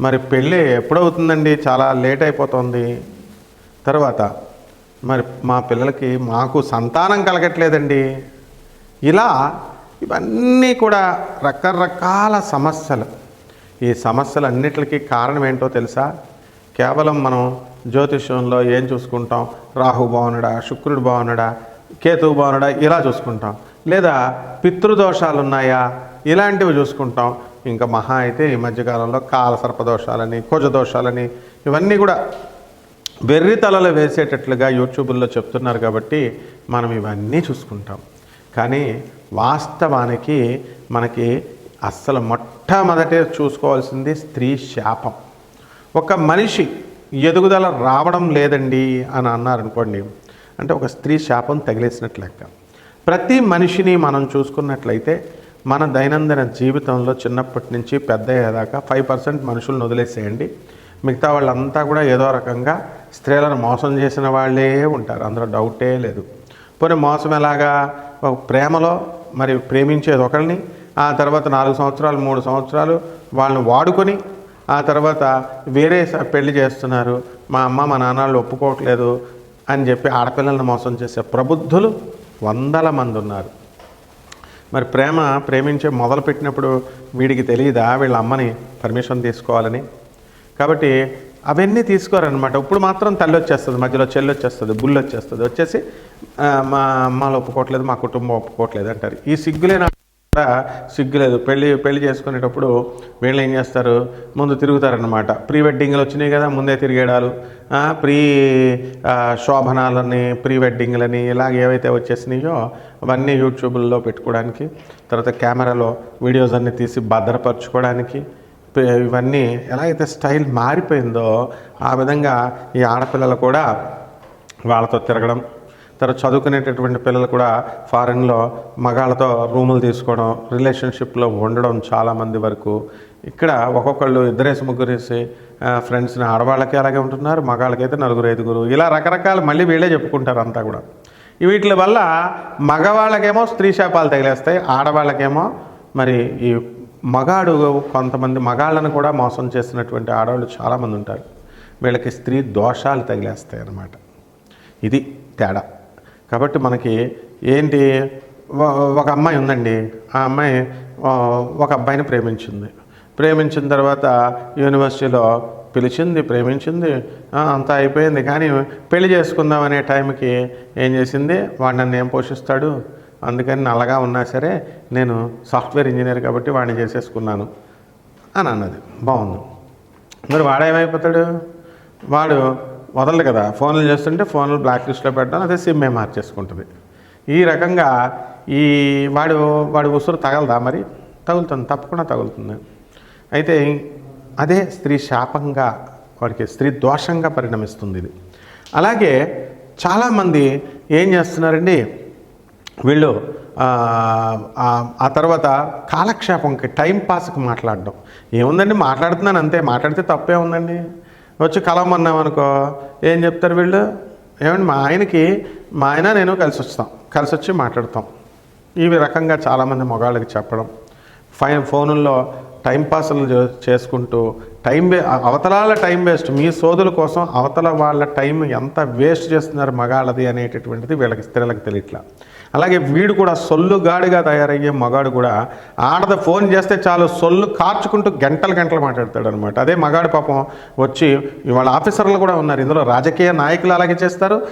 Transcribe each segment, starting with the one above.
మరి పెళ్ళి ఎప్పుడవుతుందండి? చాలా లేట్ అయిపోతుంది. తర్వాత మరి మా పిల్లలకి మాకు సంతానం కలగట్లేదండి. ఇలా ఇవన్నీ కూడా రకరకాల సమస్యలు. ఈ సమస్యలన్నిటికీ కారణం ఏంటో తెలుసా? కేవలం మనం జ్యోతిష్యంలో ఏం చూసుకుంటాం? రాహు బాగున్నాడా శుక్రుడు బాగున్నాడా కేతువు బాగున్నాడా ఇలా చూసుకుంటాం. లేదా పితృదోషాలు ఉన్నాయా ఇలాంటివి చూసుకుంటాం. ఇంకా మహా అయితే ఈ మధ్యకాలంలో కాల సర్పదోషాలని కుజదోషాలని ఇవన్నీ కూడా వెర్రి తలలు వేసేటట్లుగా యూట్యూబ్లో చెప్తున్నారు కాబట్టి మనం ఇవన్నీ చూసుకుంటాం. కానీ వాస్తవానికి మనకి అస్సలు మొట్టమొదటే చూసుకోవాల్సింది స్త్రీ శాపం. ఒక మనిషి ఎదుగుదల రావడం లేదండి అని అన్నారనుకోండి అంటే ఒక స్త్రీ శాపం తగిలేసినట్లు లెక్క. ప్రతి మనిషిని మనం చూసుకున్నట్లయితే మన దైనందిన జీవితంలో చిన్నప్పటి నుంచి పెద్ద అయ్యేదాకా ఫైవ్ పర్సెంట్ మనుషులను వదిలేసేయండి. మిగతా వాళ్ళంతా కూడా ఏదో రకంగా స్త్రీలను మోసం చేసిన వాళ్ళే ఉంటారు. అందులో డౌటే లేదు. పోనీ మోసం ఎలాగా? ప్రేమలో మరి ప్రేమించేది ఒకరిని ఆ తర్వాత నాలుగు సంవత్సరాలు మూడు సంవత్సరాలు వాళ్ళని వాడుకొని ఆ తర్వాత వేరే పెళ్ళి చేస్తున్నారు. మా అమ్మ మా నాన్నలు ఒప్పుకోవట్లేదు అని చెప్పి ఆడపిల్లల్ని మోసం చేసే ప్రబుద్ధులు వందల మంది ఉన్నారు. మరి ప్రేమ ప్రేమించే మొదలుపెట్టినప్పుడు వీడికి తెలియదా? వీళ్ళ అమ్మని పర్మిషన్ తీసుకోవాలని? కాబట్టి అవన్నీ తీసుకోరనమాట ఇప్పుడు మాత్రం తల్లి వచ్చేస్తుంది మధ్యలో చెల్లి వచ్చేస్తుంది బుల్లు వచ్చేస్తుంది. వచ్చేసి మా అమ్మాలు ఒప్పుకోవట్లేదు మా కుటుంబం ఒప్పుకోవట్లేదు అంటారు. ఈ సిగ్గులేని? కూడా సిగ్గులేదు. పెళ్ళి పెళ్ళి చేసుకునేటప్పుడు వీళ్ళు ఏం చేస్తారు? ముందు తిరుగుతారనమాట ప్రీ వెడ్డింగ్లు వచ్చినాయి కదా ముందే తిరిగేడాలు. ప్రీ శోభనాలని ప్రీ వెడ్డింగ్లని ఇలాగ ఏవైతే వచ్చేసినాయో అవన్నీ యూట్యూబ్లో పెట్టుకోవడానికి తర్వాత కెమెరాలో వీడియోస్ అన్నీ తీసి భద్రపరచుకోవడానికి ఇవన్నీ ఎలా అయితే స్టైల్ మారిపోయిందో ఆ విధంగా ఈ ఆడపిల్లలు కూడా వాళ్ళతో తిరగడం తర్వాత చదువుకునేటటువంటి పిల్లలు కూడా ఫారెన్లో మగాళ్ళతో రూములు తీసుకోవడం రిలేషన్షిప్లో ఉండడం చాలామంది వరకు. ఇక్కడ ఒక్కొక్కళ్ళు ఇద్దరేసి ముగ్గురేసి ఫ్రెండ్స్ని ఆడవాళ్ళకి అలాగే ఉంటున్నారు మగాళ్ళకైతే నలుగురు ఐదుగురు. ఇలా రకరకాల మళ్ళీ వీళ్ళే చెప్పుకుంటారు అంతా కూడా. వీటి వల్ల మగవాళ్ళకేమో స్త్రీ శాపాలు తగిలేస్తాయి ఆడవాళ్ళకేమో మరి ఈ మగాడు కొంతమంది మగాళ్ళను కూడా మోసం చేసినటువంటి ఆడవాళ్ళు చాలామంది ఉంటారు. వీళ్ళకి స్త్రీ దోషాలు తగిలేస్తాయి అన్నమాట. ఇది తేడా. కాబట్టి మనకి ఏంటి ఒక అమ్మాయి ఉందండి. ఆ అమ్మాయి ఒక అబ్బాయిని ప్రేమించింది. ప్రేమించిన తర్వాత యూనివర్సిటీలో పిలిచింది ప్రేమించింది అంతా అయిపోయింది. కానీ పెళ్ళి చేసుకుందాం అనే టైంకి ఏం చేసింది? వాడు నన్ను ఏం పోషిస్తాడు? అందుకని నల్లగా ఉన్నా సరే నేను సాఫ్ట్వేర్ ఇంజనీర్ కాబట్టి వాడిని చేసేసుకున్నాను అని అన్నది. బాగుంది. మరి వాడేమైపోతాడు? వాడు వదలడు కదా. ఫోన్లు చేస్తుంటే ఫోన్లు బ్లాక్ లిస్ట్లో పెట్టడం అదే సిమ్మే మార్చేసుకుంటుంది. ఈ రకంగా ఈ వాడు వాడి ఉసురు తగలదా మరి? తగులుతుంది తప్పకుండా తగులుతుంది. అయితే అదే స్త్రీ శాపంగా వాడికి స్త్రీ దోషంగా పరిణమిస్తుంది ఇది. అలాగే చాలామంది ఏం చేస్తున్నారండి? వీళ్ళు ఆ, ఆ తర్వాత కాలక్షేపంకి టైం పాస్కి మాట్లాడడం. ఏముందండి? మాట్లాడుతున్నాను అంతే. మాట్లాడితే తప్పే ఉందండి. వచ్చి కలవమన్నామనుకో ఏం చెప్తారు వీళ్ళు? ఏమండి మా ఆయనకి మా ఆయన నేను కలిసి వస్తాం. కలిసి వచ్చి మాట్లాడతాం. ఈ రకంగా చాలామంది మగాళ్ళకి చెప్పడం. ఫైన్ ఫోనుల్లో టైంపాస్లు చేసుకుంటూ టైం వే అవతలాల టైం వేస్ట్. మీ సోదుల కోసం అవతల వాళ్ళ టైం ఎంత వేస్ట్ చేస్తున్నారు మగాళ్ళది అనేటటువంటిది వీళ్ళకి స్త్రీలకు తెలియట్లా. అలాగే వీడు కూడా సొల్లు గాడిగా తయారయ్యే మగాడు కూడా ఆడద ఫోన్ చేస్తే చాలు సొల్లు కార్చుకుంటూ గంటలు గంటలు మాట్లాడతాడు అనమాట అదే మగాడు పాపం వచ్చి ఇవాళ ఆఫీసర్లు కూడా ఉన్నారు. ఇందులో రాజకీయ నాయకులు అలాగే చేస్తారు.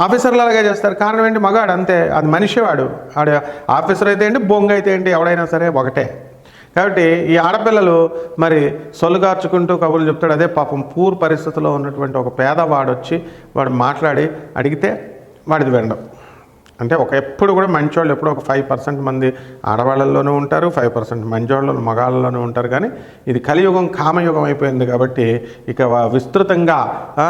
ఆఫీసర్లు అలాగే చేస్తారు. కారణం ఏంటి? మగాడు అంతే. అది మనిషి వాడు. ఆడ ఆఫీసర్ అయితే ఏంటి? బొంగ అయితే ఏంటి? ఎవడైనా సరే ఒకటే. కాబట్టి ఈ ఆడపిల్లలు మరి సొల్లుగార్చుకుంటూ కబుర్లు చెప్తాడు. అదే పాపం పూర్ పరిస్థితిలో ఉన్నటువంటి ఒక పేదవాడు వచ్చి వాడు మాట్లాడి అడిగితే వాడిది వినడం. అంటే ఒక ఎప్పుడు కూడా మంచోళ్ళు ఎప్పుడు ఒక ఫైవ్ పర్సెంట్ మంది ఆడవాళ్ళల్లోనూ ఉంటారు ఫైవ్ పర్సెంట్ మంచోళ్ళు మగాళ్ళలోనూ ఉంటారు. కానీ ఇది కలియుగం కామయుగం అయిపోయింది కాబట్టి ఇక విస్తృతంగా ఆ,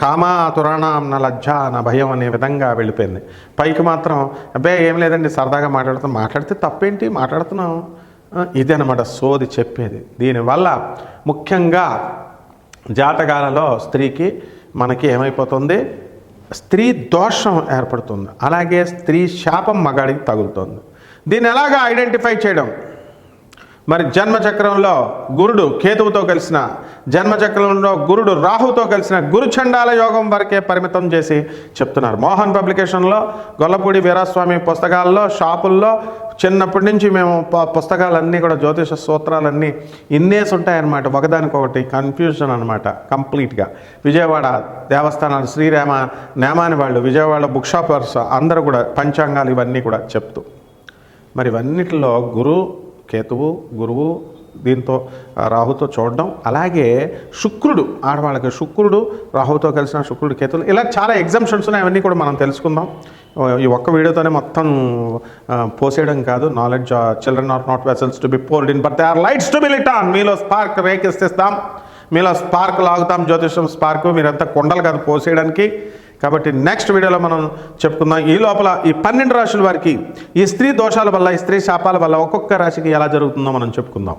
కామ తురాణ నా లజ్జ నా భయం అనే విధంగా వెళ్ళిపోయింది. పైకి మాత్రం అబ్బాయి ఏం లేదండి సరదాగా మాట్లాడుతున్నాం మాట్లాడితే తప్పేంటి? మాట్లాడుతున్నాం. ఆ, ఇదే అనమాట సోది చెప్పేది. దీనివల్ల ముఖ్యంగా జాతకాలలో స్త్రీకి మనకి ఏమైపోతుంది? స్త్రీ దోషం ఏర్పడుతుంది. అలాగే స్త్రీ శాపం మగాడికి తగులుతుంది. దీన్ని ఎలాగా ఐడెంటిఫై చేయడం? మరి జన్మచక్రంలో గురుడు కేతువుతో కలిసిన జన్మచక్రంలో గురుడు రాహుతో కలిసిన గురుచండాల యోగం వరకే పరిమితం చేసి చెప్తున్నారు. మోహన్ పబ్లికేషన్లో గొల్లపూడి వీరాస్వామి పుస్తకాల్లో షాపుల్లో చిన్నప్పటి నుంచి మేము ప- పుస్తకాలన్నీ కూడా జ్యోతిష సూత్రాలన్నీ ఇన్నేసి ఉంటాయన్నమాట. ఒకదానికొకటి కన్ఫ్యూజన్ అనమాట కంప్లీట్గా. విజయవాడ దేవస్థానాలు శ్రీరామ నేమాని వాళ్ళు విజయవాడ బుక్ షాపర్స్ అందరూ కూడా పంచాంగాలు ఇవన్నీ కూడా చెప్తూ. మరి ఇవన్నిటిలో గురు కేతువు గురువు దీంతో రాహుతో చూడడం. అలాగే శుక్రుడు ఆడవాళ్ళకి శుక్రుడు రాహుతో కలిసిన శుక్రుడు కేతులు ఇలా చాలా ఎగ్జామ్షన్స్ ఉన్నాయి. అవన్నీ కూడా మనం తెలుసుకుందాం. ఈ ఒక్క వీడియోతోనే మొత్తం పోసేయడం కాదు. Knowledge children are not vessels to be filled in but they are lights to be lit on మీలో స్పార్క్ రేకెత్తిస్తాం. మీలో స్పార్క్ లాగుతాం. జ్యోతిషం స్పార్క్ మీరంతా కొండలు కాదు పోసేయడానికి. కాబట్టి నెక్స్ట్ వీడియోలో మనం చెప్పుకుందాం. ఈ లోపల ఈ పన్నెండు రాశుల వారికి ఈ స్త్రీ దోషాల వల్ల ఈ స్త్రీ శాపాల వల్ల ఒక్కొక్క రాశికి ఎలా జరుగుతుందో మనం చెప్పుకుందాం.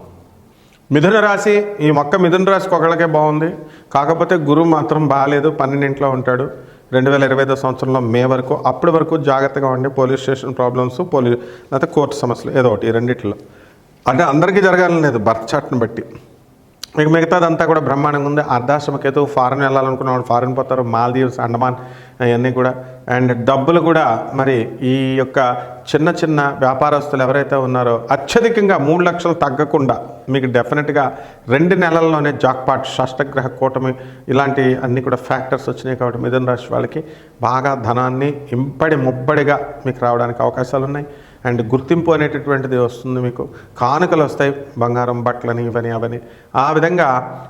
మిథున రాశి ఈ మొక్క మిథున రాశికి ఒకళ్ళకే బాగుంది. కాకపోతే గురువు మాత్రం బాగాలేదు పన్నెండింట్లో ఉంటాడు. రెండు వేల ఇరవై ఐదో సంవత్సరంలో మే వరకు అప్పటి వరకు జాగ్రత్తగా ఉండి పోలీస్ స్టేషన్ ప్రాబ్లమ్స్ పోలీ లేకపోతే కోర్టు సమస్యలు ఏదో ఒకటి రెండిట్లో. అంటే అందరికీ జరగాలని లేదు బర్త్ చార్ట్ని బట్టి. మీకు మిగతాదంతా కూడా బ్రహ్మాండంగా ఉంది. అర్ధాశ్రమకేతు ఫారెన్ వెళ్ళాలనుకున్న వాళ్ళు ఫారెన్ పోతారు. మాల్దీవ్స్ అండమాన్ అవన్నీ కూడా. అండ్ డబ్బులు కూడా మరి ఈ యొక్క చిన్న చిన్న వ్యాపారస్తులు ఎవరైతే ఉన్నారో అత్యధికంగా మూడు లక్షలు తగ్గకుండా మీకు డెఫినెట్గా రెండు నెలల్లోనే జాక్పాట్ షష్టగ్రహ కూటమి ఇలాంటి అన్ని కూడా ఫ్యాక్టర్స్ వచ్చినాయి కాబట్టి మిథున రాశి వాళ్ళకి బాగా ధనాన్ని ఇంపడి ముప్పడిగా మీకు రావడానికి అవకాశాలు ఉన్నాయి అండ్ గుర్తింపు అనేటటువంటిది వస్తుంది మీకు. కానుకలు వస్తాయి బంగారం బట్టలని ఇవని అవని. ఆ విధంగా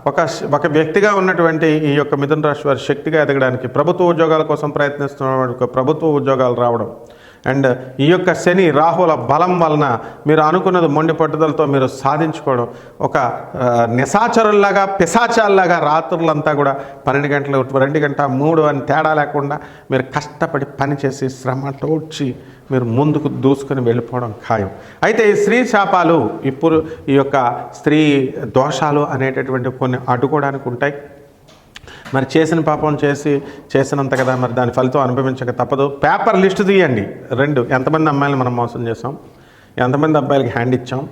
ఒక ఒక వ్యక్తిగా ఉన్నటువంటి ఈ యొక్క మిథున రాశి వారి శక్తిగా ఎదగడానికి ప్రభుత్వ ఉద్యోగాల కోసం ప్రయత్నిస్తున్న ప్రభుత్వ ఉద్యోగాలు రావడం అండ్ ఈ యొక్క శని రాహుల బలం వలన మీరు అనుకున్నది మొండి పట్టుదలతో మీరు సాధించుకోవడం ఒక నిశాచరుల్లాగా పిశాచాల్లాగా రాత్రులంతా కూడా పన్నెండు గంటలు రెండు గంట మూడు అని తేడా లేకుండా మీరు కష్టపడి పనిచేసి శ్రమ టోడ్చి మీరు ముందుకు దూసుకొని వెళ్ళిపోవడం ఖాయం. అయితే ఈ స్త్రీ శాపాలు ఇప్పుడు ఈ యొక్క స్త్రీ దోషాలు అనేటటువంటి కొన్ని అడ్డుకోవడానికి ఉంటాయి. మరి చేసిన పాపం చేసి చేసినంత కదా మరి దాని ఫలితం అనుభవించక తప్పదు. పేపర్ లిస్ట్ తీయండి. రెండు ఎంతమంది అమ్మాయిలు మనం మోసం చేసాం ఎంతమంది అబ్బాయిలకి హ్యాండ్ ఇచ్చాం?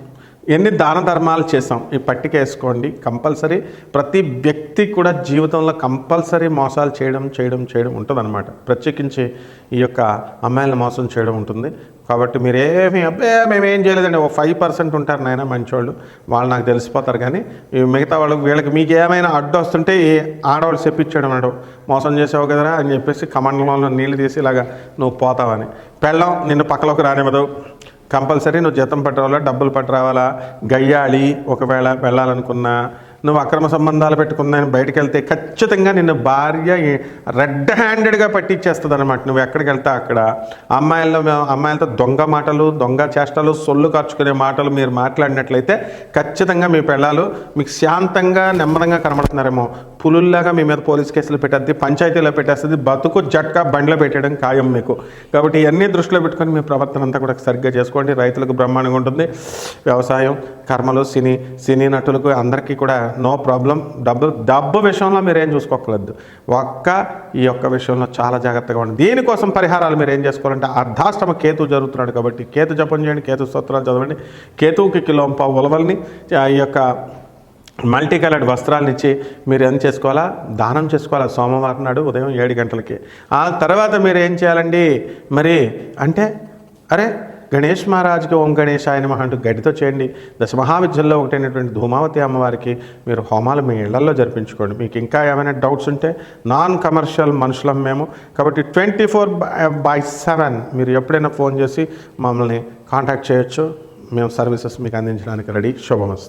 ఎన్ని దాన ధర్మాలు చేసాం ఈ పట్టిక వేసుకోండి. కంపల్సరీ ప్రతి వ్యక్తి కూడా జీవితంలో కంపల్సరీ మోసాలు చేయడం చేయడం చేయడం ఉంటుందన్నమాట. ప్రత్యేకించి ఈ యొక్క అమ్మాయిలను మోసం చేయడం ఉంటుంది. కాబట్టి మీరేమి అబ్బే మేమేం చేయలేదండి. ఓ ఫైవ్ పర్సెంట్ ఉంటారు నాయన మంచోళ్ళు. వాళ్ళు నాకు తెలిసిపోతారు కానీ మిగతా వాళ్ళకి వీళ్ళకి మీకు ఏమైనా అడ్డు వస్తుంటే ఈ ఆడవాళ్ళు చెప్పించాడు అన్నాడు. మోసం చేసావు కదరా అని చెప్పేసి కమండలంలో నీళ్ళు తీసి ఇలాగా నువ్వు పోతావని. పెళ్ళం నిన్ను పక్కలోకి రానివ్వదు. కంపల్సరీ నువ్వు జీతం పట్టురావాలా డబ్బులు పట్టురావాలా? గయ్యాళి ఒకవేళ వెళ్ళాలనుకున్నా నువ్వు అక్రమ సంబంధాలు పెట్టుకున్నాను బయటకు వెళ్తే ఖచ్చితంగా నిన్ను భార్య రెడ్ హ్యాండెడ్గా పట్టించేస్తుంది అనమాట నువ్వు ఎక్కడికి వెళ్తా అక్కడ. అమ్మాయిల్లో అమ్మాయిలతో దొంగ మాటలు దొంగ చేష్టలు సొల్లు ఖర్చుకునే మాటలు మీరు మాట్లాడినట్లయితే ఖచ్చితంగా మీ పెళ్ళాలు మీకు శాంతంగా నెమ్మదంగా కనబడుతున్నారేమో. పులుల్లాగా మీ మీద పోలీస్ కేసులు పెట్టేది పంచాయతీలో పెట్టేస్తుంది బతుకు జట్కా బండ్లో పెట్టడం ఖాయం మీకు. కాబట్టి ఇవన్నీ దృష్టిలో పెట్టుకొని మీ ప్రవర్తన అంతా కూడా సరిగ్గా చేసుకోండి. రైతులకు బ్రహ్మాండంగా ఉంటుంది. వ్యవసాయం కర్మలు సినీ సినీ నటులకు అందరికీ కూడా నో ప్రాబ్లం. డబ్బు డబ్బు విషయంలో మీరు ఏం చూసుకోకలేదు ఒక్క ఈ యొక్క విషయంలో చాలా జాగ్రత్తగా ఉండండి. దీనికోసం పరిహారాలు మీరు ఏం చేసుకోవాలంటే అర్ధాష్టమ కేతు జరుగుతున్నాడు కాబట్టి కేతు జపం చేయండి కేతు స్తోత్రాలు చదవండి కేతువుకి కిలోంప ఉలవల్ని ఈ యొక్క మల్టీ కలర్డ్ వస్త్రాలను ఇచ్చి మీరు ఏం చేసుకోవాలా? దానం చేసుకోవాలా? సోమవారం నాడు ఉదయం ఏడు గంటలకి. ఆ తర్వాత మీరు ఏం చేయాలండి? మరి అంటే అరే గణేష్ మహారాజ్కి ఓం గణేష్ ఆయన అంటూ గడితో చేయండి. దశ మహావిద్యల్లో ఒకటైనటువంటి ధూమావతి అమ్మవారికి మీరు హోమాలు మీ ఇళ్ళలో జరిపించుకోండి. మీకు ఇంకా ఏమైనా డౌట్స్ ఉంటే నాన్ కమర్షియల్ మనుషులం మేము. కాబట్టి ట్వంటీ ఫోర్ బై సెవెన్ మీరు ఎప్పుడైనా ఫోన్ చేసి మమ్మల్ని కాంటాక్ట్ చేయొచ్చు. మేము సర్వీసెస్ మీకు అందించడానికి రెడీ. శుభమస్తు.